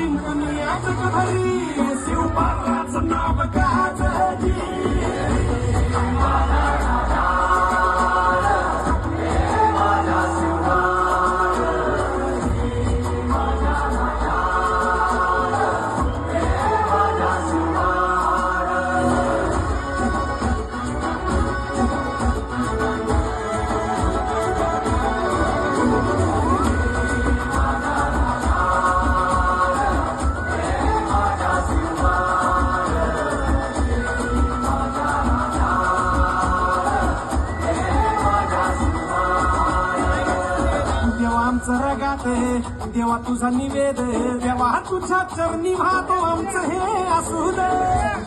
राजाल जिंकून या देवा आमचं रगात देवा तुझा निवेद देवा तुझ्या चरणी भातो आमचं हे असू दे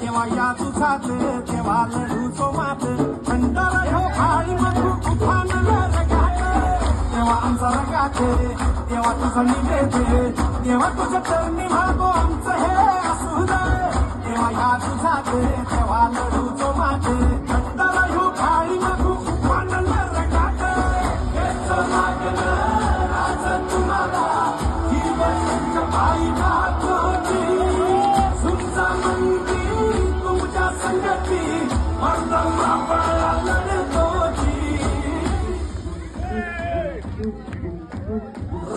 देवा या तुझाच देवा लढूचो मात थंडर हो खाळी मधू तुफान रगात देवा आमचा रगात देवा तुझा निवेद देवा तुझ्या चरणी भातो आमचं हे असू दे देवा या तुझाच देवा लढूचो मात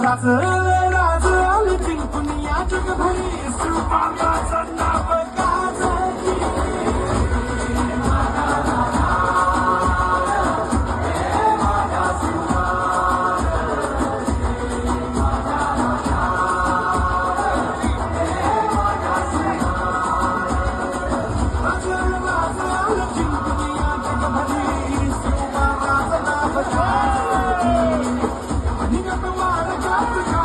राज राज आले जिंकून या जगभरी. सुपाचं नाव আমার